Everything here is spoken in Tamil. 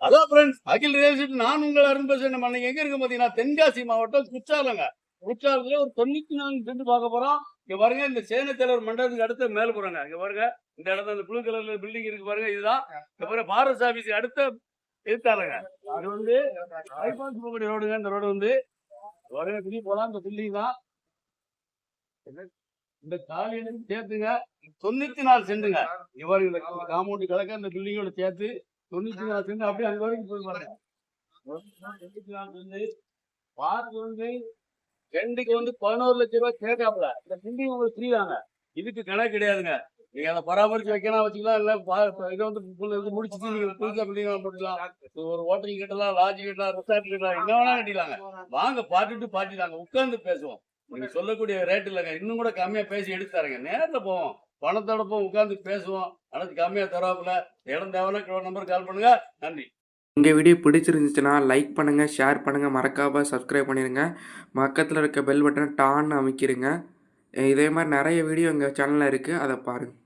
ஹலோ ஃப்ரெண்ட்ஸ் அகில் ரியல் நான் உங்கள் அருண் பேசுறேன். நம்ம அன்னைக்கு எங்க இருக்கு பாத்தீங்கன்னா தென்காசி மாவட்டம் குற்றாலங்க. குற்றாலத்துல ஒரு தொண்ணூத்தி நாலு சென்று பார்க்க போறோம். இங்க பாருங்க இந்த சேனத்தலைவர் மண்டலத்துக்கு அடுத்த மேல போறாங்க. இங்க பாருங்க இந்த இடத்துல அந்த ப்ளூ கலர்ல பில்டிங் இருக்கு பாருங்க இதுதான். இங்க பாருங்க ஃபாரஸ்ட் ஆபீஸ் அடுத்த இருக்காருங்க இது வந்து ஐபான் போகக்கூடிய ரோடுங்க இந்த ரோடு வந்து பாருங்க திரும்பி போலாம் இந்த பில்டிங் தான். என்ன- இந்த காலையில சேர்த்துங்க. தொண்ணூத்தி நாலு சென்ட்டுங்க. இவர் இந்த காம்பவுண்ட் கிழக்க இந்த பில்டிங்கோட சேர்த்து தொண்ணூத்தி நாலு சென்ட் அப்படியே அது வரைக்கும் போய் வரேன் தொண்ணூத்தி நாலு சென்ட் வந்து ரெண்டுக்கு வந்து பதினோரு லட்சம் ரூபாய் கேட்காப்புல. இந்த பில்டிங் உங்களுக்கு ஃப்ரீ தாங்க. இதுக்கு கணக்கு கிடையாதுங்க. நீங்க அதை பராமரிச்சு வைக்கலாம் வச்சுக்கலாம் இல்ல பா- இதை வந்து முடிச்சுட்டு நீங்க புதுசா பில்டிங் போட்டுக்கலாம். ஒரு ஹோட்டல் கட்டலாம் லாட்ஜ் கட்டலாம் ரெசார்ட் கட்டலாம் என்ன வேணா கட்டிக்கலாங்க வாங்க பாட்டுட்டு பார்த்துட்டாங்க உட்காந்து பேசுவோம். நீங்க சொல்லக்கூடிய ரேட் இல்லைங்க. இன்னும் கூட கம்மியா பேசி எடுத்து தரேங்க. நேர்ல போவோம். பணத்தோட போய் உட்காந்து பேசுவோம். ஆனால் கம்மியாக தராப்புல இடம் தேவைன்னா நம்பர் கால் பண்ணுங்க. நன்றி. எங்கள் வீடியோ பிடிச்சிருந்துச்சுன்னா லைக் பண்ணுங்கள் ஷேர் பண்ணுங்கள் மறக்காமல் சப்ஸ்கிரைப் பண்ணிடுங்க பக்கத்தில் இருக்க பெல் பட்டனை டான்னு அமைக்கிடுங்க இதே மாதிரி நிறைய வீடியோ எங்கள் சேனலில் இருக்குது அதை பாருங்கள்